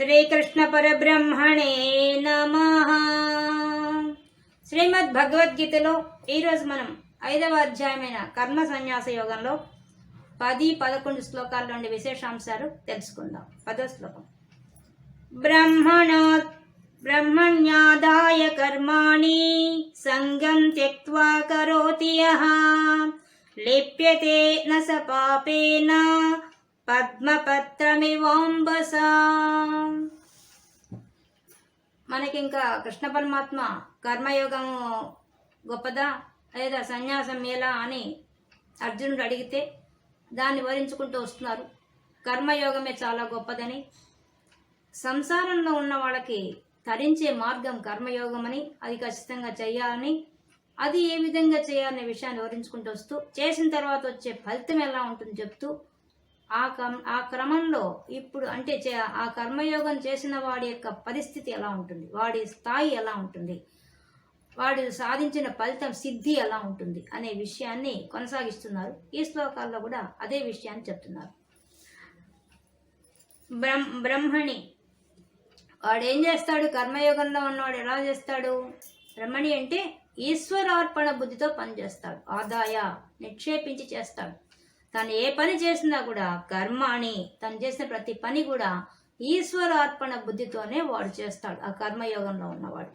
శ్రీకృష్ణ పరబ్రహ్మణే నమ. శ్రీమద్ భగవద్గీతలో ఈరోజు మనం ఐదవ అధ్యాయమైన కర్మ సన్యాస యోగంలో పది పదకొండు శ్లోకాల నుండి విశేషాంశాలు తెలుసుకుందాం. పదో శ్లోకం. బ్రహ్మణా బ్రహ్మణ్యాదాయ కర్మాణి సంగం త్యక్వా కరోతి లిప్యతే న స పాపేన పద్మపత్రమివాంబస మనకి ఇంకా కృష్ణ పరమాత్మ కర్మయోగము గొప్పదా? లేదా సన్యాసం ఎలా అని అర్జునుడు అడిగితే దాన్ని వరించుకుంటూ వస్తున్నారు. కర్మయోగమే చాలా గొప్పదని. సంసారంలో ఉన్న వాళ్ళకి తరించే మార్గం కర్మయోగం అని అది ఖచ్చితంగా చేయాలని అది ఏ విధంగా చేయాలనే విషయాన్ని వివరించుకుంటూ వస్తూ చేసిన తర్వాత వచ్చే ఫలితం ఎలా ఉంటుంది చెప్తూ ఆ క్రమ ఆ క్రమంలో ఇప్పుడు అంటే చే- ఆ కర్మయోగం చేసిన వాడి యొక్క పరిస్థితి ఎలా ఉంటుంది? వాడి స్థాయి ఎలా ఉంటుంది? వాడు సాధించిన ఫలితం సిద్ధి ఎలా ఉంటుంది? అనే విషయాన్ని కొనసాగిస్తున్నారు. ఈ శ్లోకాల్లో కూడా అదే విషయాన్ని చెప్తున్నారు. బ్రహ్ బ్రహ్మణి. వాడు ఏం చేస్తాడు? కర్మయోగంలో ఉన్నవాడు ఎలా చేస్తాడు? బ్రహ్మణి అంటే ఈశ్వరార్పణ బుద్ధితో పనిచేస్తాడు. ఆదాయ నిక్షేపించి చేస్తాడు. తను ఏ పని చేసినా కూడా కర్మ అని తను చేసిన ప్రతి పని కూడా ఈశ్వరార్పణ బుద్ధితోనే వాడు చేస్తాడు ఆ కర్మయోగంలో ఉన్నవాడు.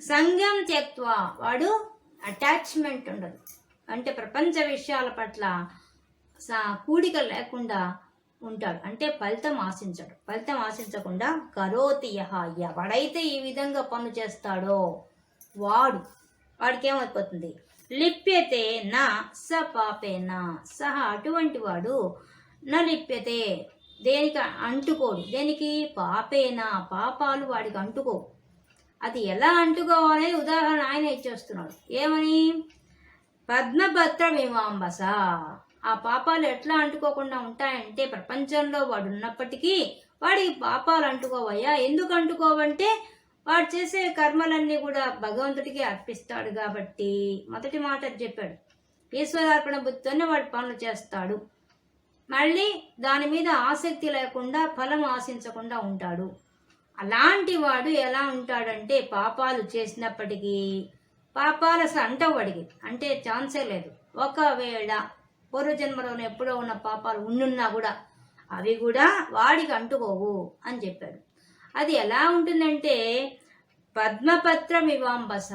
సంఘం త్యక్వా వాడు అటాచ్మెంట్ ఉండదు. అంటే ప్రపంచ విషయాల పట్ల కూడిక లేకుండా ఉంటాడు. అంటే ఫలితం ఆశించడు. ఫలితం ఆశించకుండా కరోతి యహ ఎవడైతే ఈ విధంగా పనులు చేస్తాడో వాడు వాడికి ఏమైపోతుంది లిప్యతే నా స పాపేన సహ అటువంటి వాడు నా లిప్యతే. దేనికి అంటుకోడు. దేనికి? పాపేనా పాపాలు వాడికి అంటుకో అది ఎలా అంటుకోవాలని ఉదాహరణ ఆయన ఇచ్చేస్తున్నాడు. ఏమని? పద్మభద్ర మీమాంబస ఆ పాపాలు ఎట్లా అంటుకోకుండా ఉంటాయంటే ప్రపంచంలో వాడు ఉన్నప్పటికీ వాడికి పాపాలు అంటుకోవయ్యా. ఎందుకు అంటుకోవంటే వాడు చేసే కర్మలన్నీ కూడా భగవంతుడికి అర్పిస్తాడు కాబట్టి మొదటి మాట చెప్పాడు. ఈశ్వరార్పణ బుద్ధితోనే వాడు పనులు చేస్తాడు. మళ్ళీ దాని మీద ఆసక్తి లేకుండా ఫలం ఆశించకుండా ఉంటాడు. అలాంటి వాడు ఎలా ఉంటాడంటే పాపాలు చేసినప్పటికీ పాపాలు అసలు అంటవాడికి అంటే ఛాన్సే లేదు. ఒకవేళ పూర్వజన్మలోనే ఎప్పుడో ఉన్న పాపాలు ఉండున్నా కూడా అవి కూడా వాడికి అంటుకోవు అని చెప్పాడు. అది ఎలా ఉంటుందంటే పద్మపత్రం ఇవాంబస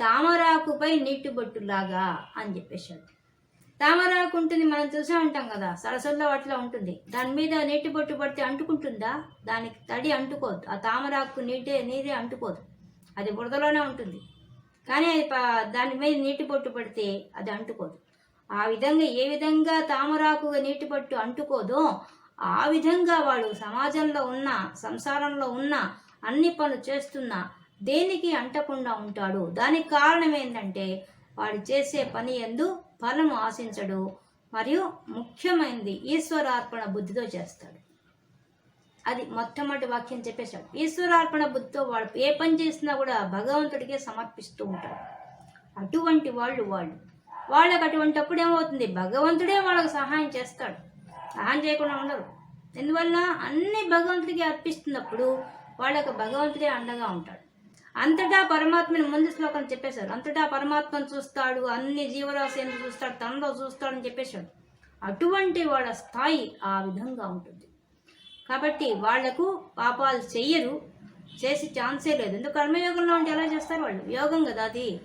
తామరాకుపై నీటి బొట్టులాగా అని చెప్పేశాడు. తామరాకు ఉంటుంది మనం చూసే ఉంటాం కదా సరస్సుల్లో అట్లా ఉంటుంది. దాని మీద నీటి బొట్టు పడితే అంటుకుంటుందా? దానికి తడి అంటుకోదు. ఆ తామరాకు నీటే నీరే అంటుకోదు. అది బురదలోనే ఉంటుంది. కానీ అది దాని మీద నీటి బొట్టు పడితే అది అంటుకోదు. ఆ విధంగా ఏ విధంగా తామరాకు నీటి బొట్టు అంటుకోదో ఆ విధంగా వాడు సమాజంలో ఉన్న సంసారంలో ఉన్న అన్ని పనులు చేస్తున్నా దేనికి అంటకుండా ఉంటాడు? దానికి కారణం ఏంటంటే వాడు చేసే పని ఎందు ఫలము ఆశించడు మరియు ముఖ్యమైనది ఈశ్వరార్పణ బుద్ధితో చేస్తాడు. అది మొట్టమొదటి వాక్యం చెప్పేశాడు ఈశ్వరార్పణ బుద్ధితో వాడు ఏ పని చేసినా కూడా భగవంతుడికే సమర్పిస్తూ ఉంటాడు. అటువంటి వాళ్ళు వాళ్ళు. వాళ్ళకి అటువంటిప్పుడు ఏమవుతుంది? భగవంతుడే వాళ్ళకి సహాయం చేస్తాడు. ఆన్ చేయకుండా ఉండరు. ఎందువల్ల? అన్ని భగవంతుడికి అర్పిస్తున్నప్పుడు వాళ్ళకు భగవంతుడే అండగా ఉంటాడు. అంతటా పరమాత్మని ముందు శ్లోకం చెప్పేశాడు అంతటా పరమాత్మను చూస్తాడు అన్ని జీవరాశిని చూస్తాడు తనలో చూస్తాడని చెప్పేశాడు. అటువంటి వాళ్ళ స్థాయి ఆ విధంగా ఉంటుంది. కాబట్టి వాళ్ళకు పాపాలు చెయ్యరు చేసి ఛాన్సే లేదు. ఎందుకు? కర్మయోగంలో ఉంటే ఎలా చేస్తారు వాళ్ళు? యోగం కదా అది.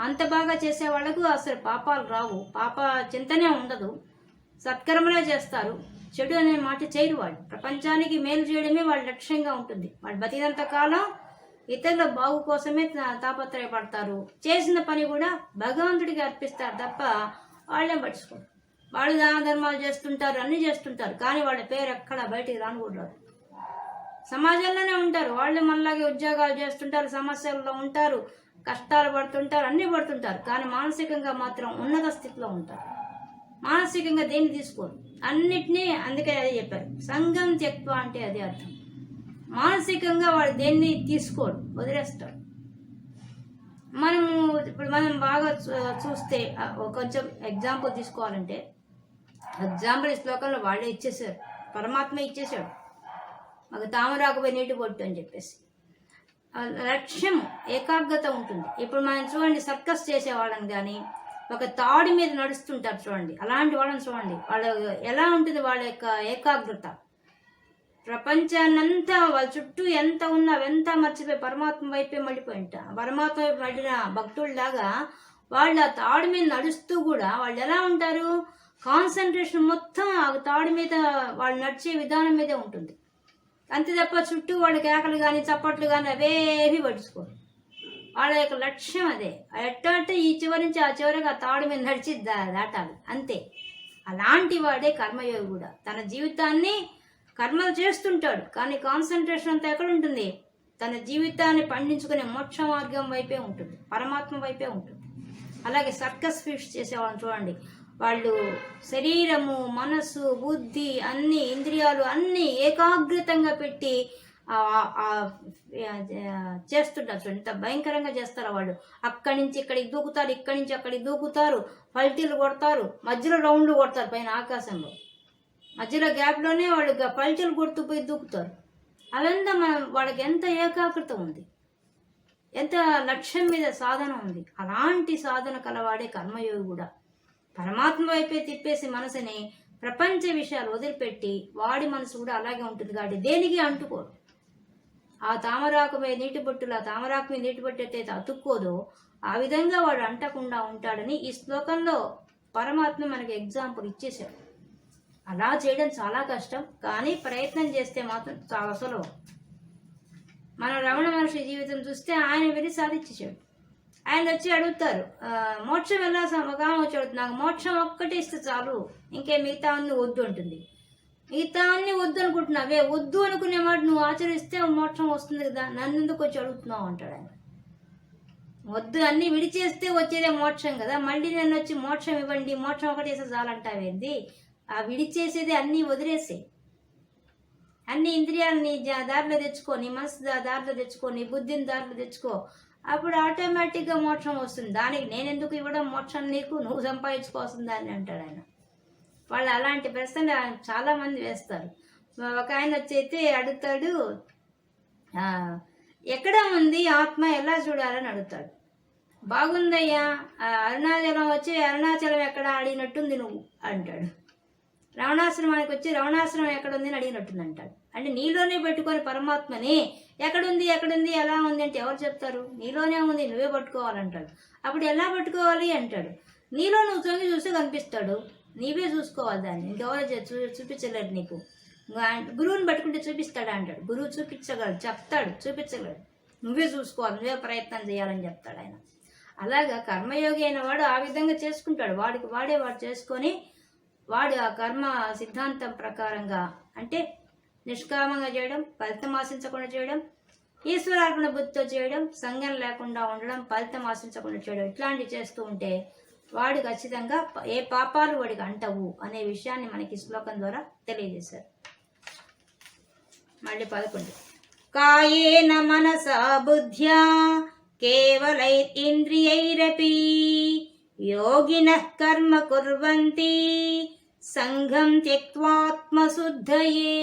అంత బాగా చేసే వాళ్ళకు అసలు పాపాలు రావు. పాప చింతనే ఉండదు. సత్కర్మలే చేస్తారు. చెడు అనే మాట చేయరు వాళ్ళు. ప్రపంచానికి మేలు చేయడమే వాళ్ళ లక్ష్యంగా ఉంటుంది. వాళ్ళు బతికినంత కాలం ఇతరుల బాగు కోసమే తా- తాపత్రయపడతారు. చేసిన పని కూడా భగవంతుడికి అర్పిస్తారు తప్ప వాళ్ళే పట్టించుకోరు. వాళ్ళు దాన ధర్మాలు చేస్తుంటారు అన్నీ చేస్తుంటారు కానీ వాళ్ళ పేరు ఎక్కడ బయటికి రాను కూడా రాదు. సమాజంలోనే ఉంటారు. వాళ్ళు మనలాగే ఉద్యోగాలు చేస్తుంటారు సమస్యల్లో ఉంటారు కష్టాలు పడుతుంటారు అన్నీ పడుతుంటారు కానీ మానసికంగా మాత్రం ఉన్నత స్థితిలో ఉంటారు. మానసికంగా దేన్ని తీసుకోరు? అన్నిటినీ అందుకే అదే చెప్పారు. సంఘం త్యక్వ అంటే అదే అర్థం. మానసికంగా వాడు దేన్ని తీసుకోడు? వదిలేస్తాడు. మనము ఇప్పుడు మనం బాగా చూ- చూస్తే కొంచెం ఎగ్జాంపుల్ తీసుకోవాలంటే ఎగ్జాంపుల్ ఈ శ్లోకంలో వాళ్ళే ఇచ్చేసారు పరమాత్మ ఇచ్చేసాడు మాకు తామరాకుపోయి నీటి పొట్టు అని చెప్పేసి. లక్ష్యం ఏకాగ్రత ఉంటుంది. ఇప్పుడు మనం చూడండి సర్కస్ చేసేవాళ్ళని కానీ ఒక తాడి మీద నడుస్తుంటారు చూడండి. అలాంటి వాళ్ళని చూడండి. వాళ్ళ ఎలా ఉంటుంది వాళ్ళ యొక్క ఏకాగ్రత? ప్రపంచాన్నంతా వాళ్ళ చుట్టూ ఎంత ఉన్నా ఎంత మర్చిపోయి పరమాత్మ వైపే మళ్ళీపోయి పరమాత్మ వైపు మళ్ళిన భక్తుల్లాగా వాళ్ళు ఆ తాడు మీద నడుస్తూ కూడా వాళ్ళు ఎలా ఉంటారు? కాన్సన్ట్రేషన్ మొత్తం ఆ తాడు మీద వాళ్ళు నడిచే విధానం మీదే ఉంటుంది. అంతే తప్ప చుట్టూ వాళ్ళ కేకలు కానీ చప్పట్లు కానీ అవేవి పట్టించుకోరు. వాళ్ళ యొక్క లక్ష్యం అదే. ఎట్ట అంటే ఈ చివరి నుంచి ఆ చివరికి ఆ తాడు మీద నడిచి దాటాలి. అంతే. అలాంటి వాడే కర్మయోగి కూడా. తన జీవితాన్ని కర్మలు చేస్తుంటాడు. కానీ కాన్సన్ట్రేషన్ అంతా ఎక్కడ ఉంటుంది? తన జీవితాన్ని పండించుకునే మోక్ష మార్గం వైపే ఉంటుంది. పరమాత్మ వైపే ఉంటుంది. అలాగే సర్కస్ ఫిష్ చేసేవాళ్ళని చూడండి. వాళ్ళు శరీరము మనసు బుద్ధి అన్ని ఇంద్రియాలు అన్నీ ఏకాగ్రతంగా పెట్టి చేస్తుంటారు చూడండి ఎంత భయంకరంగా చేస్తారు వాళ్ళు. అక్కడి నుంచి ఇక్కడికి దూకుతారు ఇక్కడి నుంచి అక్కడికి దూకుతారు పల్టీలు కొడతారు మధ్యలో రౌండ్లు కొడతారు పైన ఆకాశంలో. మధ్యలో గ్యాప్లోనే వాళ్ళు పల్టీలు కొడుతూ పోయి దూకుతారు. అదంతా మనం వాళ్ళకి ఎంత ఏకాగ్రత ఉంది. ఎంత లక్ష్యం మీద సాధన ఉంది. అలాంటి సాధన కలవాడే కర్మయోగి కూడా. పరమాత్మ వైపే తిప్పేసి మనసుని ప్రపంచ విషయాలు వదిలిపెట్టి వాడి మనసు కూడా అలాగే ఉంటుంది కాబట్టి దేనికి అంటుకోరు. ఆ తామరాకు మీద నీటి బొట్టులు ఆ తామరాకు మీద నీటి బొట్టు ఎట్టయితే అతుక్కోదో ఆ విధంగా వాడు అంటకుండా ఉంటాడని ఈ శ్లోకంలో పరమాత్మ మనకి ఎగ్జాంపుల్ ఇచ్చేశాడు. అలా చేయడం చాలా కష్టం కానీ ప్రయత్నం చేస్తే మాత్రం చాలా సులభం. మన రమణ మహర్షి జీవితం చూస్తే ఆయన వెళ్ళి సాధించేశాడు. ఆయన వచ్చి అడుగుతారు మోక్షం ఎలా సమగామం వచ్చి అడుగుతుంది నాకు మోక్షం ఒక్కటే ఇస్తే చాలు. ఇంకే మిగతా అన్ని వద్దు ఉంటుంది మిగతా అన్ని వద్దు అనుకుంటున్నావే వద్దు అనుకునే మాట నువ్వు ఆచరిస్తే మోక్షం వస్తుంది కదా. నన్ను ఎందుకు వచ్చి అడుగుతున్నావు అంటాడు ఆయన. వద్దు అన్ని విడిచేస్తే వచ్చేదే మోక్షం కదా. మళ్ళీ నన్ను వచ్చి మోక్షం ఇవ్వండి మోక్షం ఒకటి వేస్తే చాలంటావేంది? ఆ విడిచేసేది అన్నీ వదిలేసే అన్ని ఇంద్రియాలని దారిలో తెచ్చుకో నీ మనసు దారిలో తెచ్చుకో నీ బుద్ధిని దారిలో తెచ్చుకో. అప్పుడు ఆటోమేటిక్గా మోక్షం వస్తుంది. దానికి నేను ఎందుకు ఇవ్వడం మోక్షం నీకు? నువ్వు సంపాదించుకోవాల్సిందని అంటాడు ఆయన. వాళ్ళు అలాంటి ప్రశ్నలు చాలామంది వేస్తారు. ఒక ఆయన వచ్చి అయితే అడుగుతాడు ఎక్కడ ఉంది ఆత్మ ఎలా చూడాలని అడుగుతాడు. బాగుందయ్యా అరుణాచలం వచ్చి అరుణాచలం ఎక్కడ అడిగినట్టుంది నువ్వు అంటాడు. రవణాశ్రమానికి వచ్చి రవణాశ్రమం ఎక్కడుంది అని అడిగినట్టుంది అంటాడు. అంటే నీలోనే పెట్టుకొని పరమాత్మని ఎక్కడుంది ఎక్కడుంది ఎలా ఉంది అంటే ఎవరు చెప్తారు? నీలోనే ఉంది నువ్వే పట్టుకోవాలంటాడు. అప్పుడు ఎలా పట్టుకోవాలి అంటాడు. నీలో నువ్వు తొంగి చూస్తే కనిపిస్తాడు. నీవే చూసుకోవాలి దాన్ని. ఇంకెవరో చూ- చూపించలేరు నీకు. గురువుని పట్టుకుంటే చూపిస్తాడా అంటాడు. గురువు చూపించగలడు చెప్తాడు చూపించగలడు. నువ్వే చూసుకోవాలి నువ్వే ప్రయత్నం చేయాలని చెప్తాడు ఆయన. అలాగా కర్మయోగి అయిన వాడు ఆ విధంగా చేసుకుంటాడు. వాడికి వాడే వాడు చేసుకొని వాడు ఆ కర్మ సిద్ధాంతం ప్రకారంగా అంటే నిష్కామంగా చేయడం ఫలితం ఆశించకుండా చేయడం ఈశ్వరార్పణ బుద్ధితో చేయడం సంఘం లేకుండా ఉండడం ఫలితం ఆశించకుండా చేయడం ఇట్లాంటివి చేస్తూ ఉంటే వాడు ఖచ్చితంగా ఏ పాపాలు వాడికి అంటవు అనే విషయాన్ని మనకి శ్లోకం ద్వారా తెలియజేశారు. మళ్ళీ పదకొండు. కాయేన మనసా బుద్ధ్యా కేవలై ఇంద్రియైరపి యోగిన కర్మ కుర్వంతి సంఘం త్యక్వాత్మశుద్ధయే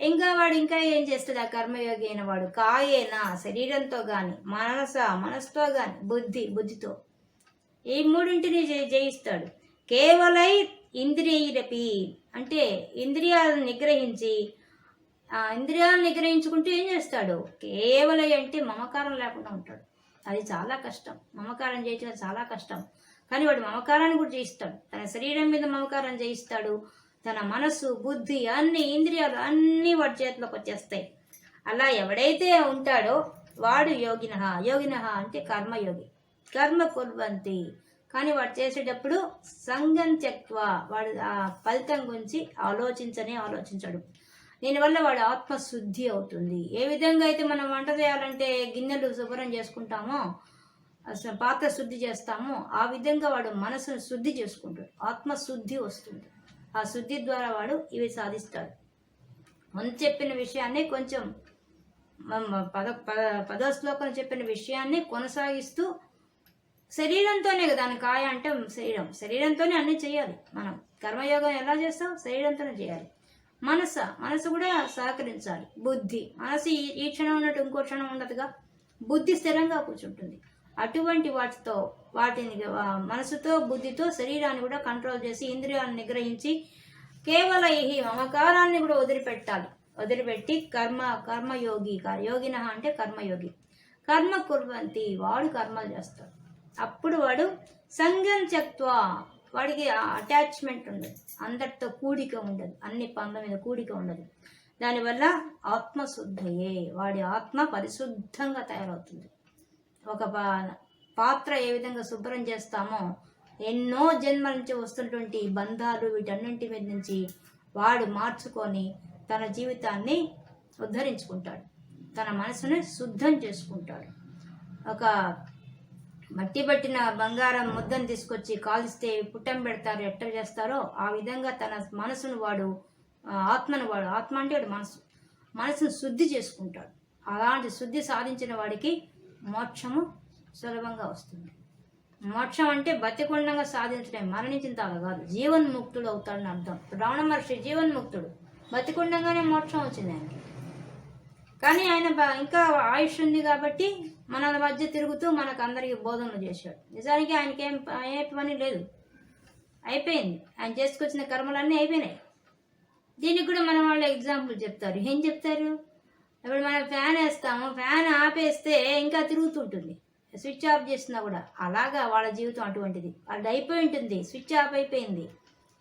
ఇంకా వాడు ఇంకా ఏం చేస్తాడు? ఆ కర్మయోగి అయిన వాడు కాయేనా శరీరంతో గాని మనస మనసుతో గాని బుద్ధి బుద్ధితో ఈ మూడింటిని జయిస్తాడు. కేవలై ఇంద్రియరపి అంటే ఇంద్రియాలను నిగ్రహించి ఆ ఇంద్రియాలను నిగ్రహించుకుంటూ ఏం చేస్తాడు? కేవలం అంటే మమకారం లేకుండా ఉంటాడు. అది చాలా కష్టం. మమకారం చేయించడం చాలా కష్టం. కానీ వాడు మమకారాన్ని కూడా జయిస్తాడు. తన శరీరం మీద మమకారం జయిస్తాడు. తన మనసు బుద్ధి అన్ని ఇంద్రియాలు అన్నీ వాడి చేతిలోకి వచ్చేస్తాయి. అలా ఎవడైతే ఉంటాడో వాడు యోగిన యోగిన అంటే కర్మయోగి. కర్మ కుర్వంతి. కానీ వాడు చేసేటప్పుడు సంగం త్యక్వ. వాడు ఆ ఫలితం గురించి ఆలోచించనే ఆలోచించడు. దీనివల్ల వాడు ఆత్మశుద్ధి అవుతుంది. ఏ విధంగా అయితే మనం వంట చేయాలంటే గిన్నెలు శుభ్రం చేసుకుంటామో అసలు పాత్ర శుద్ధి చేస్తామో ఆ విధంగా వాడు మనసును శుద్ధి చేసుకుంటాడు. ఆత్మశుద్ధి వస్తుంది. ఆ శుద్ధి ద్వారా వాడు ఇవి సాధిస్తాడు. ముందు చెప్పిన విషయాన్ని కొంచెం పద పద పదో శ్లోకం చెప్పిన విషయాన్ని కొనసాగిస్తూ శరీరంతోనే కదా దాని కాయ అంటే శరీరం. శరీరంతోనే అన్ని చేయాలి మనం. కర్మయోగం ఎలా చేస్తాం? శరీరంతోనే చేయాలి. మనస మనసు కూడా సహకరించాలి. బుద్ధి. మనసు ఈ క్షణం ఉన్నట్టు ఇంకో క్షణం ఉండదుగా. బుద్ధి స్థిరంగా కూర్చుంటుంది. అటువంటి వాటితో వాటిని మనసుతో బుద్ధితో శరీరాన్ని కూడా కంట్రోల్ చేసి ఇంద్రియాలను నిగ్రహించి కేవల ఈ మమకారాన్ని కూడా వదిలిపెట్టాలి. వదిలిపెట్టి కర్మ కర్మయోగి యోగిన అంటే కర్మయోగి. కర్మ కుర్వంతి వాడు కర్మలు చేస్తాడు. అప్పుడు వాడు సంఘం చెక్త్వా వాడికి అటాచ్మెంట్ ఉండదు. అందరితో కూడిక ఉండదు. అన్ని పనుల మీద కూడిక ఉండదు. దానివల్ల ఆత్మశుద్ధయే వాడి ఆత్మ పరిశుద్ధంగా తయారవుతుంది. ఒక పాత్ర ఏ విధంగా శుభ్రం చేస్తామో ఎన్నో జన్మల నుంచి వస్తున్నటువంటి బంధాలు వీటన్నింటి మీద నుంచి వాడు మార్చుకొని తన జీవితాన్ని ఉద్ధరించుకుంటాడు. తన మనసుని శుద్ధం చేసుకుంటాడు. ఒక మట్టి పట్టిన బంగారం ముద్దను తీసుకొచ్చి కాలిస్తే పుట్టం పెడతారు ఎట్ట చేస్తారో ఆ విధంగా తన మనసును వాడు ఆత్మను వాడు ఆత్మ అంటే వాడు మనసు మనసును శుద్ధి చేసుకుంటాడు. అలాంటి శుద్ధి సాధించిన వాడికి మోక్షము సులభంగా వస్తుంది. మోక్షం అంటే బతికుండంగా సాధించడం మరణించిన తాగా కాదు జీవన్ముక్తుడు అవుతాడని అర్థం. రావణ మహర్షి జీవన్ముక్తుడు బతికుండంగానే మోక్షం వచ్చింది ఆయనకి. కానీ ఆయన ఇంకా ఆయుష్ ఉంది కాబట్టి మన మధ్య తిరుగుతూ మనకు అందరికీ బోధనలు చేశాడు. నిజానికి ఆయనకి ఏం ఏ పని లేదు. అయిపోయింది. ఆయన చేసుకొచ్చిన కర్మలన్నీ అయిపోయినాయి. దీనికి కూడా మన వాళ్ళు ఎగ్జాంపుల్ చెప్తారు. ఏం చెప్తారు? ఇప్పుడు మనం ఫ్యాన్ వేస్తాము ఫ్యాన్ ఆపేస్తే ఇంకా తిరుగుతుంటుంది స్విచ్ ఆఫ్ చేసినా కూడా అలాగా వాళ్ళ జీవితం అటువంటిది. వాళ్ళది అయిపోయి ఉంటుంది. స్విచ్ ఆఫ్ అయిపోయింది.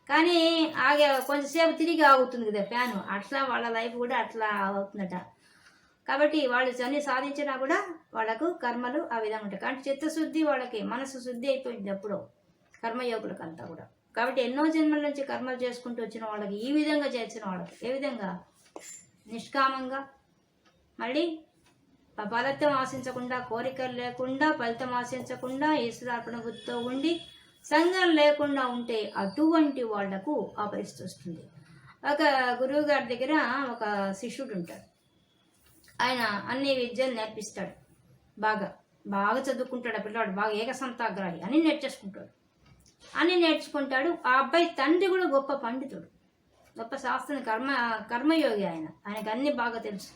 కానీ ఆగే కొంచెంసేపు తిరిగి ఆగుతుంది కదా ఫ్యాన్. అట్లా వాళ్ళ లైఫ్ కూడా అట్లా అవుతుందట. కాబట్టి వాళ్ళు అన్ని సాధించినా కూడా వాళ్ళకు కర్మలు ఆ విధంగా ఉంటాయి. కానీ చిత్తశుద్ధి వాళ్ళకి మనసు శుద్ధి అయిపోయింది అప్పుడు కర్మయోగులకు అంతా కూడా. కాబట్టి ఎన్నో జన్మల నుంచి కర్మలు చేసుకుంటూ వచ్చిన వాళ్ళకి ఈ విధంగా చేసిన వాళ్ళకి ఏ విధంగా? నిష్కామంగా. మళ్ళీ ఫలితం ఆశించకుండా కోరికలు లేకుండా ఫలితం ఆశించకుండా ఈశ్వరార్పణ బుద్ధితో ఉండి సంఘం లేకుండా ఉంటే అటువంటి వాళ్ళకు ఆ పరిస్థితి వస్తుంది. ఒక గురువు గారి దగ్గర ఒక శిష్యుడు ఉంటాడు. ఆయన అన్ని విద్యలు నేర్పిస్తాడు. బాగా బాగా చదువుకుంటాడు ఆ పిల్లవాడు బాగా ఏకసంతాగ్రాహి అన్ని నేర్చేసుకుంటాడు. అని నేర్చుకుంటాడు. ఆ అబ్బాయి తండ్రి కూడా గొప్ప పండితుడు. గొప్ప శాస్త్రం కర్మ కర్మయోగి ఆయన. ఆయనకు అన్ని బాగా తెలుసు.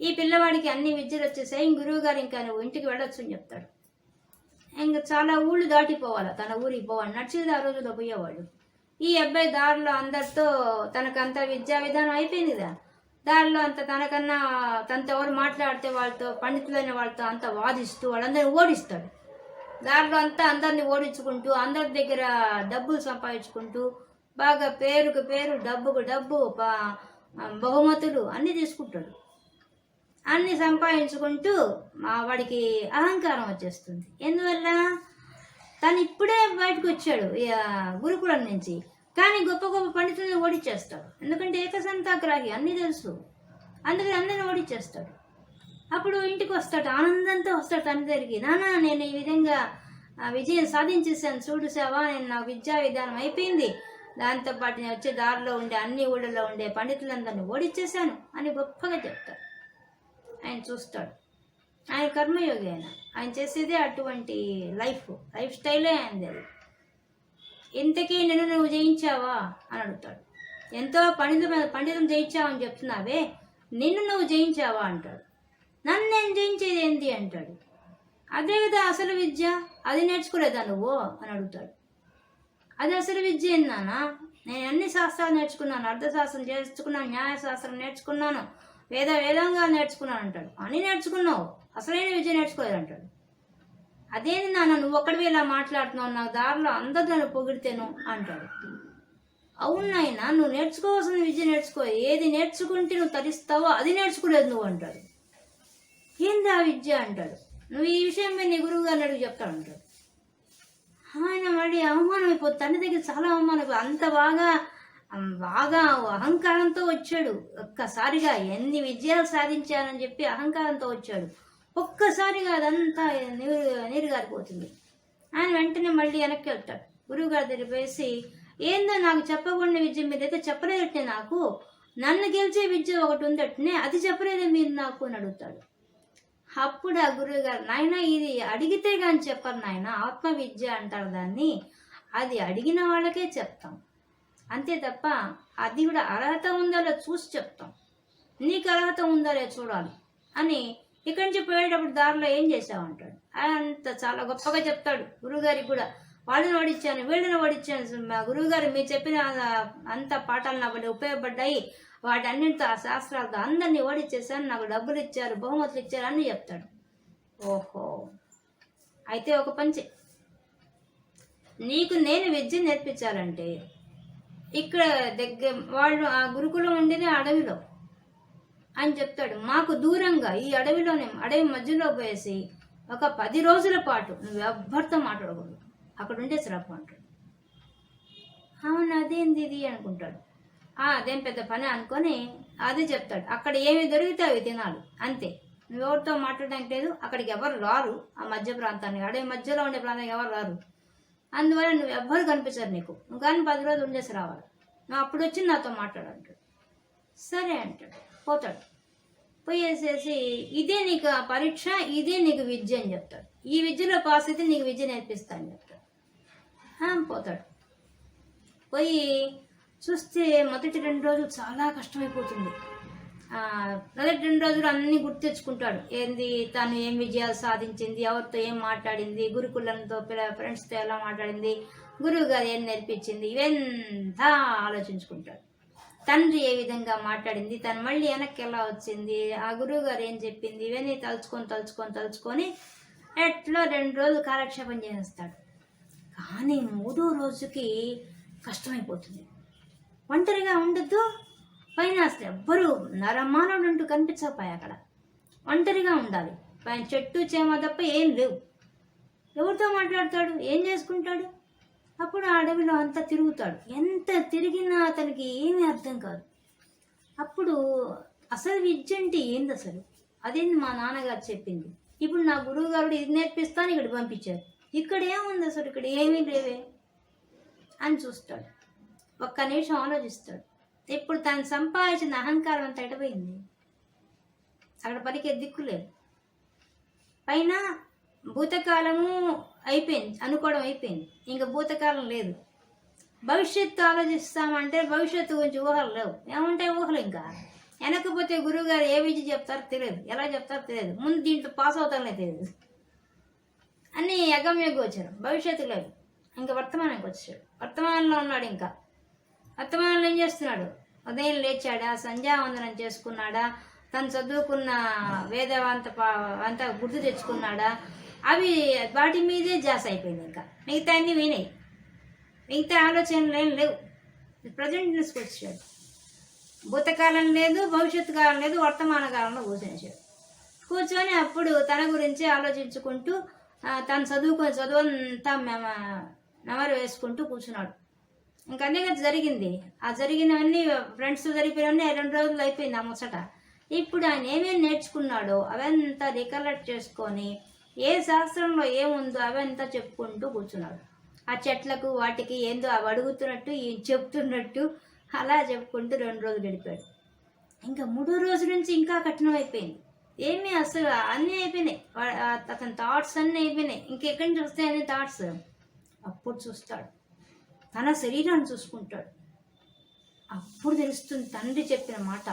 ఈ పిల్లవాడికి అన్ని విద్యలు వచ్చేసాయి. గురువు గారు ఇంకా నువ్వు ఇంటికి వెళ్ళొచ్చు అని చెప్తాడు. ఇంకా చాలా ఊళ్ళు దాటిపోవాలి. తన ఊరికి పోవాలి నడిచేది ఆ రోజుల్లో పోయేవాడు ఈ అబ్బాయి దారిలో అందరితో తనకంత విద్యా విధానం అయిపోయింది కదా. దారిలో అంత తనకన్నా తనతో ఎవరు మాట్లాడితే వాళ్ళతో పండితులైన వాళ్ళతో అంత వాదిస్తూ వాళ్ళందరినీ ఓడిస్తాడు. దారిలో అంతా అందరిని ఓడించుకుంటూ అందరి దగ్గర డబ్బులు సంపాదించుకుంటూ బాగా పేరుకు పేరు డబ్బుకు డబ్బు బహుమతులు అన్నీ తీసుకుంటాడు. అన్నీ సంపాదించుకుంటూ మా వాడికి అహంకారం వచ్చేస్తుంది. ఎందువల్ల? తను ఇప్పుడే బయటకు వచ్చాడు గురుకులం నుంచి. కానీ గొప్ప గొప్ప పండితుల్ని ఓడిచ్చేస్తాడు. ఎందుకంటే ఏకసంతాగ్రాహి అన్నీ తెలుసు. అందుకని అందరిని ఓడిచ్చేస్తాడు. అప్పుడు ఇంటికి వస్తాడు ఆనందంతో వస్తాడు తన దగ్గరికి. నానా నేను ఈ విధంగా విజయం సాధించేసాను చూడు సేవా నేను నా విద్యా విధానం అయిపోయింది. దాంతోపాటు నేను వచ్చే దారిలో ఉండే అన్ని ఊళ్ళలో ఉండే పండితులందరిని ఓడిచ్చేసాను అని గొప్పగా చెప్తాడు. ఆయన చూస్తాడు. ఆయన కర్మయోగి ఆయన. ఆయన చేసేదే అటువంటి లైఫ్ లైఫ్ స్టైలే ఆయనది ఇంతకీ నిన్ను నువ్వు జయించావా? అని అడుగుతాడు. ఎంతో పండిత పండితం జయించావని చెప్తున్నావే? నిన్ను నువ్వు జయించావా? అంటాడు. నన్ను నేను జయించేది ఏంటి అంటాడు. అదే కదా అసలు విద్య? అది నేర్చుకోలేదా నువ్వు? అని అడుగుతాడు. అది అసలు విద్య ఏందానా నేను అన్ని శాస్త్రాలు నేర్చుకున్నాను అర్థశాస్త్రం నేర్చుకున్నాను న్యాయశాస్త్రం నేర్చుకున్నాను వేద వేదంగా నేర్చుకున్నాను అంటాడు. అన్నీ నేర్చుకున్నావు. అసలైన విద్య నేర్చుకోలేదు అంటాడు అదేంది నాన్న నువ్వు ఒక్కడివి ఇలా మాట్లాడుతున్నావు నాకు దారిలో అందరు నన్ను పొగిడితేను అంటాడు. అవును నువ్వు నేర్చుకోవాల్సిన విద్య నేర్చుకో ఏది నేర్చుకుంటే నువ్వు తరిస్తావో అది నేర్చుకోలేదు నువ్వు అంటాడు. ఏంది ఆ విద్య అంటాడు? నువ్వు ఈ విషయం మీద నీ గురువు గారిని అడిగి చెప్తాడు అంటాడు. ఆయన మళ్ళీ అవమానం అయిపోతుంది తండ్రి దగ్గర చాలా అవమానం అంత బాగా బాగా అహంకారంతో వచ్చాడు. ఒక్కసారిగా ఎన్ని విజయాలు సాధించానని చెప్పి అహంకారంతో వచ్చాడు. ఒక్కసారిగా అదంతా నీరు నీరు గారిపోతుంది ఆయన వెంటనే మళ్ళీ వెనక్కి వెళ్తాడు. గురువు గారి దగ్గర వేసి ఏందో నాకు చెప్పకుండా విద్య మీద అయితే చెప్పలేదట్నే నాకు. నన్ను గెలిచే విద్య ఒకటి ఉందట్నే అది చెప్పలేదే మీరు నాకు అని అడుగుతాడు. అప్పుడు ఆ గురువు గారు నాయన ఇది అడిగితే కానీ చెప్పరు నాయన. ఆత్మ విద్య అంటారు దాన్ని. అది అడిగిన వాళ్ళకే చెప్తాం. అంతే తప్ప అది కూడా అర్హత ఉందో లేదో చూసి చెప్తాం. నీకు అర్హత ఉందో చూడాలి అని ఇక్కడి నుంచి పోయేటప్పుడు దారిలో ఏం చేసావు అంటాడు అంత చాలా గొప్పగా చెప్తాడు గురువుగారికి కూడా. వాళ్ళని ఓడించాను వీళ్ళని ఓడించాను మా గురువుగారు మీరు చెప్పిన అంత పాఠాలు నాకు ఉపయోగపడ్డాయి. వాటన్నింటితో ఆ శాస్త్రాలతో అందరినీ ఓడించేశాను. నాకు డబ్బులు ఇచ్చారు బహుమతులు ఇచ్చారు అని చెప్తాడు. ఓహో. అయితే ఒక పంచి. నీకు నేను విద్య నేర్పించాలంటే ఇక్కడ దగ్గర వాళ్ళు ఆ గురుకులం ఉండేది అడవిలో. అని చెప్తాడు. మాకు దూరంగా ఈ అడవిలోనే అడవి మధ్యలో పోయేసి ఒక పది రోజుల పాటు నువ్వు ఎవ్వరితో మాట్లాడకూడదు. అక్కడ ఉండే శ్రప్ప అంటాడు. అవును అదేంది ఇది అనుకుంటాడు. అదేం పెద్ద పని అనుకొని అదే చెప్తాడు. అక్కడ ఏమి దొరికితే అవి తినాలి అంతే. నువ్వు ఎవరితో మాట్లాడడానికి లేదు అక్కడికి ఎవరు రారు. ఆ మధ్య ప్రాంతానికి అడవి మధ్యలో ఉండే ప్రాంతానికి ఎవరు రారు. అందువల్ల నువ్వు ఎవ్వరు కనిపించరు నీకు. నువ్వు కానీ పది రోజులు ఉండేసి రావాలి నువ్వు అప్పుడు వచ్చి నాతో మాట్లాడంటాడు సరే అంటాడు. పోతాడు. పోయేసేసి ఇదే నీకు ఆ పరీక్ష ఇదే నీకు విద్య అని చెప్తాడు. ఈ విద్యలో పాస్ అయితే నీకు విద్య నేర్పిస్తా అని చెప్తాడు. పోతాడు. పోయి చూస్తే మొదటి రెండు రోజులు చాలా కష్టమైపోతుంది. మొదటి రెండు రోజులు అన్నీ గుర్తు తెచ్చుకుంటాడు. ఏంది తను ఏం విజయాలు సాధించింది ఎవరితో ఏం మాట్లాడింది గురుకులంతో పిల్ల ఫ్రెండ్స్తో ఎలా మాట్లాడింది గురువు గారు ఏం నేర్పించింది ఇవంతా ఆలోచించుకుంటాడు. తండ్రి ఏ విధంగా మాట్లాడింది? తను మళ్ళీ వెనక్కి ఎలా వచ్చింది? ఆ గురువు గారు ఏం చెప్పింది? ఇవన్నీ తలుచుకొని తలుచుకొని తలుచుకొని ఎట్లో రెండు రోజులు కాలక్షేపం చేసేస్తాడు. కానీ మూడో రోజుకి కష్టమైపోతుంది. ఒంటరిగా ఉండద్దు. పైన అసలు ఎవ్వరూ నరమానవుడు అంటూ కనిపించకపోయా అక్కడ. ఒంటరిగా ఉండాలి. పైన చెట్టు చేమ తప్ప ఏం లేవు. ఎవరితో మాట్లాడతాడు? ఏం చేసుకుంటాడు? అప్పుడు అడవిలో అంతా తిరుగుతాడు. ఎంత తిరిగినా అతనికి ఏమీ అర్థం కాదు. అప్పుడు అసలు విద్య అంటే ఏంది అసలు? అదేంది మా నాన్నగారు చెప్పింది. ఇప్పుడు నా గురువు గారు ఇది నేర్పిస్తాను ఇక్కడ పంపించారు. ఇక్కడ ఏముంది అసలు? ఇక్కడ ఏమీ లేవే అని చూస్తాడు. ఒక్క నిమిషం ఆలోచిస్తాడు. ఇప్పుడు తను సంపాదించిన అహంకారం అంతా ఎటపోయింది? అక్కడ పలికే దిక్కు లేదు పైన భూతకాలము అయిపోయింది అనుకోవడం అయిపోయింది. ఇంకా భూతకాలం లేదు. భవిష్యత్తు ఆలోచిస్తామంటే భవిష్యత్తు గురించి ఊహలు లేవు. ఏముంటాయి ఊహలు ఇంకా? వెనకపోతే గురువుగారు ఏ విద్య చెప్తారో తెలియదు. ఎలా చెప్తారో తెలియదు. ముందు దీంట్లో పాస్ అవుతానే తెలియదు. అన్నీ అగమ్యకు వచ్చారు భవిష్యత్తు లేదు. ఇంకా వర్తమానానికి వచ్చాడు. వర్తమానంలో ఉన్నాడు ఇంకా. వర్తమానంలో ఏం చేస్తున్నాడు? ఉదయం లేచాడా? సంధ్యావందనం చేసుకున్నాడా? తను చదువుకున్న వేదవంత పా- అంతా గుర్తు తెచ్చుకున్నాడా? అవి వాటి మీదే జాస్ అయిపోయింది ఇంకా. మిగతా అన్నీ వినాయి. మిగతా ఆలోచనలు ఏం లేవు. ప్రజెంట్ తీసుకొచ్చాడు. భూతకాలం లేదు భవిష్యత్తు కాలం లేదు వర్తమాన కాలంలో కూర్చొనిచ్చాడు కూర్చొని అప్పుడు తన గురించి ఆలోచించుకుంటూ తను చదువుకొని చదువంతా మెమ నెమరు వేసుకుంటూ కూర్చున్నాడు. ఇంకా కదా జరిగింది. ఆ జరిగినవన్నీ ఫ్రెండ్స్ జరిగిపోయినవన్నీ రెండు రోజులు అయిపోయింది ఆ ముచ్చట. ఇప్పుడు ఆయన ఏమేమి నేర్చుకున్నాడో అవంతా రికలెక్ట్ చేసుకొని ఏ శాస్త్రంలో ఏముందో అవంతా చెప్పుకుంటూ కూర్చున్నాడు. ఆ చెట్లకు వాటికి ఏందో అవి అడుగుతున్నట్టు చెప్తున్నట్టు అలా చెప్పుకుంటూ రెండు రోజులు గడిపాడు. ఇంకా మూడో రోజు నుంచి ఇంకా కఠినం అయిపోయింది. ఏమీ అసలు అన్నీ అయిపోయినాయి. అతని థాట్స్ అన్నీ అయిపోయినాయి. ఇంకెక్కడి నుంచి వస్తాయనే అన్ని థాట్స్ అప్పుడు చూస్తాడు. తన శరీరాన్ని చూసుకుంటాడు. అప్పుడు తెలుస్తుంది తండ్రి చెప్పిన మాట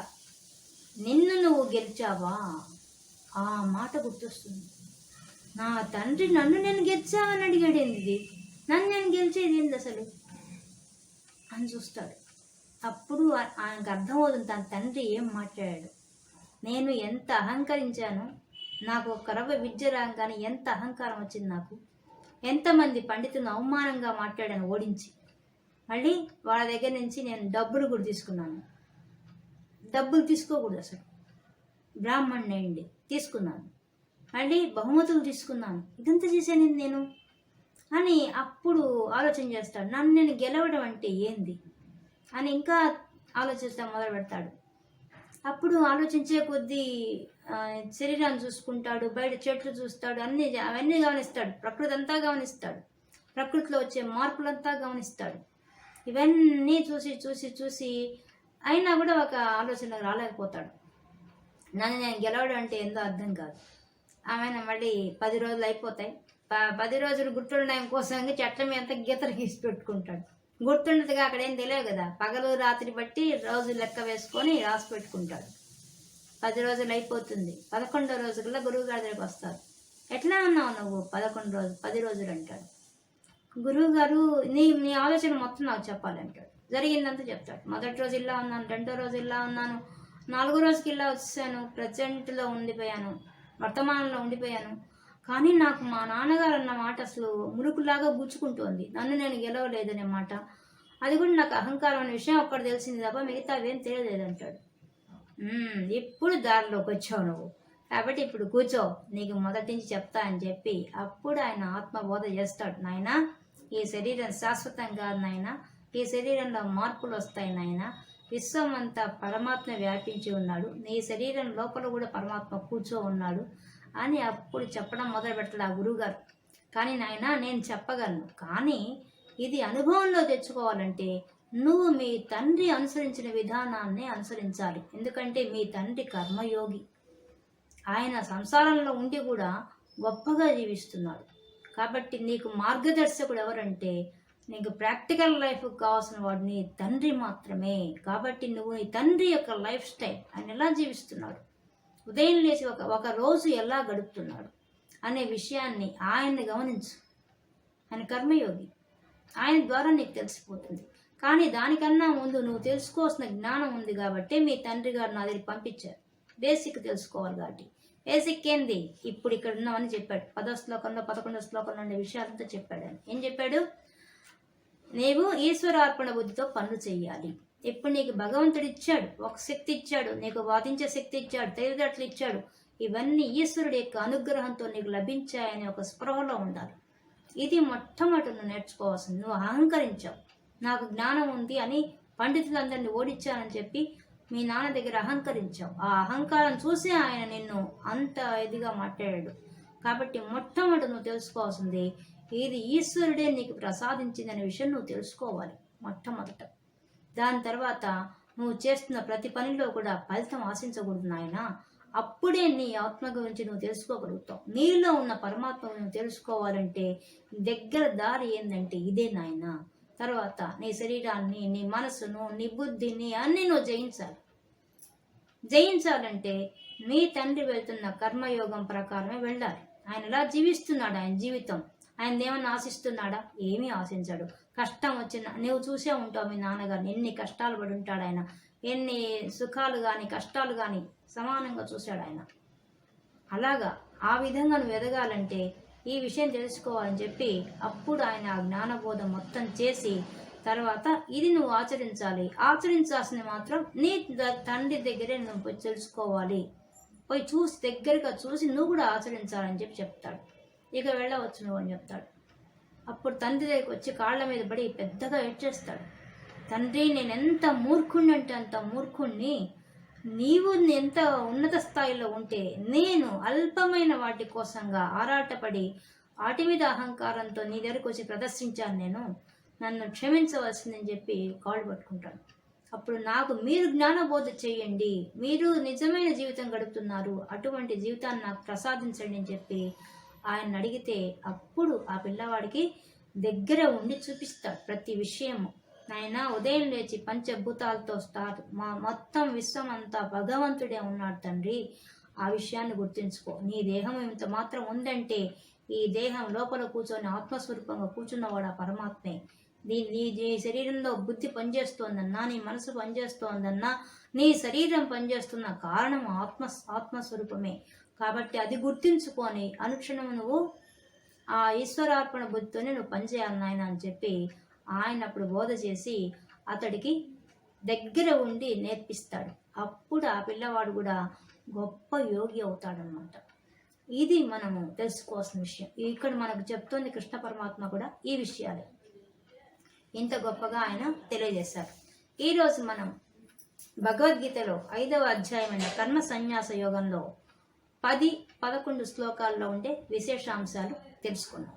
నిన్ను నువ్వు గెలిచావా? ఆ మాట గుర్తొస్తుంది. నా తండ్రి నన్ను నేను గెలిచావని అడిగాడు ఏంది? ఇది నన్ను నేను గెలిచేది ఏంది అసలు? అని చూస్తాడు. అప్పుడు ఆయనకు అర్థమవుతుంది తన తండ్రి ఏం మాట్లాడాడు. నేను ఎంత అహంకరించానో నాకు ఒక రవ్వ విద్య రాగానే ఎంత అహంకారం వచ్చింది నాకు. ఎంతమంది పండితులను అవమానంగా మాట్లాడాను ఓడించి. మళ్ళీ వాళ్ళ దగ్గర నుంచి నేను డబ్బులు కూడా తీసుకున్నాను. డబ్బులు తీసుకోకూడదు అసలు. బ్రాహ్మణ్ అయ్యండి తీసుకున్నాను. మళ్ళీ బహుమతులు తీసుకున్నాను. ఇదంతా చేశాను నేను? అని అప్పుడు ఆలోచన చేస్తాడు. నన్ను నేను గెలవడం అంటే ఏంది? అని ఇంకా ఆలోచిస్తాం మొదలు పెడతాడు. అప్పుడు ఆలోచించే కొద్దీ శరీరాన్ని చూసుకుంటాడు బయట చెట్లు చూస్తాడు అన్ని అవన్నీ గమనిస్తాడు. ప్రకృతి అంతా గమనిస్తాడు. ప్రకృతిలో వచ్చే మార్పులంతా గమనిస్తాడు. ఇవన్నీ చూసి చూసి చూసి అయినా కూడా ఒక ఆలోచన రాలేకపోతాడు. నన్ను నేను గెలవడం అంటే ఏందో అర్థం కాదు. ఆమె మళ్ళీ పది రోజులు అయిపోతాయి. ప- పది రోజులు గుర్తుండడం కోసం చెట్ల మీద అంతా గీతలు గీసి పెట్టుకుంటాడు. గుర్తుండదుగా అక్కడ ఏం తెలియదు కదా. పగలు రాత్రి బట్టి రోజు లెక్క వేసుకొని రాసి పెట్టుకుంటాడు. పది రోజులు అయిపోతుంది. పదకొండో రోజుల్లో గురువు గారి దగ్గరికి వస్తారు. ఎట్లా ఉన్నావు నువ్వు పదకొండు రోజులు పది రోజులు అంటాడు. గురువు గారు నీ నీ ఆలోచన మొత్తం నాకు చెప్పాలంటాడు జరిగిందంతా చెప్తాడు. మొదటి రోజు ఇలా ఉన్నాను రెండో రోజు ఇలా ఉన్నాను నాలుగో రోజుకి ఇలా వచ్చాను ప్రజెంట్లో ఉండిపోయాను. వర్తమానంలో ఉండిపోయాను. కానీ నాకు మా నాన్నగారు అన్న మాట అసలు మురుకులాగా గుచ్చుకుంటోంది నన్ను నేను గెలవలేదనే మాట. అది కూడా నాకు అహంకారం అనే విషయం ఒక్కడ తెలిసింది తప్ప మిగతా అవేం తెలియలేదంటాడు. ఇప్పుడు దారిలోకి వచ్చావు నువ్వు? కాబట్టి ఇప్పుడు కూర్చో నీకు మొదటి నుంచి చెప్తా అని చెప్పి అప్పుడు ఆయన ఆత్మబోధ చేస్తాడు. నాయన ఈ శరీరం శాశ్వతం కాదు నాయన ఈ శరీరంలో మార్పులు వస్తాయి నాయన. విశ్వం అంతా పరమాత్మ వ్యాపించి ఉన్నాడు. నీ శరీరం లోపల కూడా పరమాత్మ కూర్చో ఉన్నాడు అని అప్పుడు చెప్పడం మొదలు పెట్టాడు ఆ గురువుగారు. కానీ నాయన నేను చెప్పగలను. కానీ ఇది అనుభవంలో తెచ్చుకోవాలంటే నువ్వు మీ తండ్రి అనుసరించిన విధానాన్ని అనుసరించాలి. ఎందుకంటే మీ తండ్రి కర్మయోగి. ఆయన సంసారంలో ఉండి కూడా గొప్పగా జీవిస్తున్నాడు. కాబట్టి నీకు మార్గదర్శకుడు ఎవరంటే నీకు ప్రాక్టికల్ లైఫ్ కావాల్సిన వాడు నీ తండ్రి మాత్రమే. కాబట్టి నువ్వు నీ తండ్రి యొక్క లైఫ్ స్టైల్ ఆయన ఎలా జీవిస్తున్నాడు? ఉదయం లేచి ఒక ఒక రోజు ఎలా గడుపుతున్నాడు? అనే విషయాన్ని ఆయన్ని గమనించు. ఆయన కర్మయోగి. ఆయన ద్వారా నీకు తెలిసిపోతుంది. కానీ దానికన్నా ముందు నువ్వు తెలుసుకోవాల్సిన జ్ఞానం ఉంది కాబట్టి మీ తండ్రి గారు నా దగ్గర పంపించారు. బేసిక్ తెలుసుకోవాలి కాబట్టి. బేసిక్ ఏంది? ఇప్పుడు ఇక్కడ ఉన్నామని చెప్పాడు. పదో శ్లోకంలో పదకొండో శ్లోకంలో ఉండే విషయాలంతా చెప్పాడు ఏం చెప్పాడు? నీవు ఈశ్వరార్పణ బుద్ధితో పనులు చేయాలి ఇప్పుడు నీకు భగవంతుడు ఇచ్చాడు ఒక శక్తి ఇచ్చాడు నీకు వాదించే శక్తి ఇచ్చాడు తెలివితేటలు ఇచ్చాడు ఇవన్నీ ఈశ్వరుడి యొక్క అనుగ్రహంతో నీకు లభించాయని ఒక స్పృహలో ఉండాలి. ఇది మొట్టమొదటి నువ్వు నేర్చుకోవాల్సింది. నువ్వు అహంకరించావు. నాకు జ్ఞానం ఉంది అని పండితులందరినీ ఓడించానని చెప్పి మీ నాన్న దగ్గర అహంకరించావు. ఆ అహంకారం చూసి ఆయన నిన్ను అంత ఇదిగా మాట్లాడాడు. కాబట్టి మొట్టమొదటి నువ్వు తెలుసుకోవాల్సింది ఇది ఈశ్వరుడే నీకు ప్రసాదించిందనే విషయం నువ్వు తెలుసుకోవాలి మొట్టమొదట. దాని తర్వాత నువ్వు చేస్తున్న ప్రతి పనిలో కూడా ఫలితం ఆశించకూడదు నాయన. అప్పుడే నీ ఆత్మ గురించి నువ్వు తెలుసుకోగలుగుతావు. నీలో ఉన్న పరమాత్మ నువ్వు తెలుసుకోవాలంటే దగ్గర దారి ఏంటంటే ఇదే నాయన. తర్వాత నీ శరీరాన్ని నీ మనసును నీ బుద్ధిని అన్ని నువ్వు జయించాలి. జయించాలంటే మీ తండ్రి వెళ్తున్న కర్మయోగం ప్రకారమే వెళ్ళాలి. ఆయన ఎలా జీవిస్తున్నాడు ఆయన జీవితం? ఆయన ఏమన్నా ఆశిస్తున్నాడా? ఏమీ ఆశించాడు. కష్టం వచ్చిన నువ్వు చూసే ఉంటావు మీ నాన్నగారిని. ఎన్ని కష్టాలు పడి ఉంటాడు ఆయన. ఎన్ని సుఖాలు కానీ కష్టాలు కానీ సమానంగా చూశాడు ఆయన. అలాగా ఆ విధంగా నువ్వు ఎదగాలంటే ఈ విషయం తెలుసుకోవాలని చెప్పి అప్పుడు ఆయన ఆ జ్ఞానబోధం మొత్తం చేసి తర్వాత ఇది నువ్వు ఆచరించాలి. ఆచరించాల్సింది మాత్రం నీ తండ్రి దగ్గరే నువ్వు పోయి తెలుసుకోవాలి. పోయి చూసి దగ్గరగా చూసి నువ్వు కూడా ఆచరించాలని చెప్పి చెప్తాడు. ఇక వెళ్ళవచ్చు నువ్వు అని చెప్తాడు. అప్పుడు తండ్రి దగ్గరికి వచ్చి కాళ్ళ మీద పడి పెద్దగా ఏడ్చేస్తాడు. తండ్రి నేను ఎంత మూర్ఖుణ్ణి అంటే అంత మూర్ఖుణ్ణి. నీవు ఎంత ఉన్నత స్థాయిలో ఉంటే నేను అల్పమైన వాటి కోసంగా ఆరాటపడి వాటి మీద అహంకారంతో నీ దగ్గరకు వచ్చి ప్రదర్శించాను నేను. నన్ను క్షమించవలసిందని చెప్పి కాళ్ళు పట్టుకుంటాను అప్పుడు నాకు మీరు జ్ఞానబోధ చేయండి. మీరు నిజమైన జీవితం గడుపుతున్నారు. అటువంటి జీవితాన్ని నాకు ప్రసాదించండి అని చెప్పి ఆయన అడిగితే అప్పుడు ఆ పిల్లవాడికి దగ్గర ఉండి చూపిస్తాడు ప్రతి విషయము. ఆయన ఉదయం లేచి పంచభూతాలతో స్టార్ట్ మా మొత్తం విశ్వం అంతా భగవంతుడే ఉన్నాడు తండ్రి. ఆ విషయాన్ని గుర్తుంచుకో. నీ దేహం ఇంత మాత్రం ఉందంటే ఈ దేహం లోపల కూర్చొని ఆత్మస్వరూపంగా కూర్చున్నవాడు ఆ పరమాత్మే. నీ నీ శరీరంలో బుద్ధి పనిచేస్తోందన్నా నీ మనసు పనిచేస్తోందన్నా నీ శరీరం పనిచేస్తున్న కారణం ఆత్మ ఆత్మస్వరూపమే. కాబట్టి అది గుర్తించుకొని అనుక్షణం నువ్వు ఆ ఈశ్వరార్పణ బుద్ధితోనే నువ్వు పనిచేయాలి నాయన అని చెప్పి ఆయన అప్పుడు బోధ చేసి అతడికి దగ్గర ఉండి నేర్పిస్తాడు. అప్పుడు ఆ పిల్లవాడు కూడా గొప్ప యోగి అవుతాడనమాట ఇది మనము తెలుసుకోవాల్సిన విషయం. ఇక్కడ మనకు చెప్తోంది కృష్ణ పరమాత్మ కూడా ఈ విషయాలే. ఇంత గొప్పగా ఆయన తెలియజేశారు. ఈరోజు మనం భగవద్గీతలో ఐదవ అధ్యాయమైన కర్మ సన్యాస యోగంలో పది పదకొండు శ్లోకాల్లో ఉండే విశేషాంశాలు తెలుసుకున్నాం.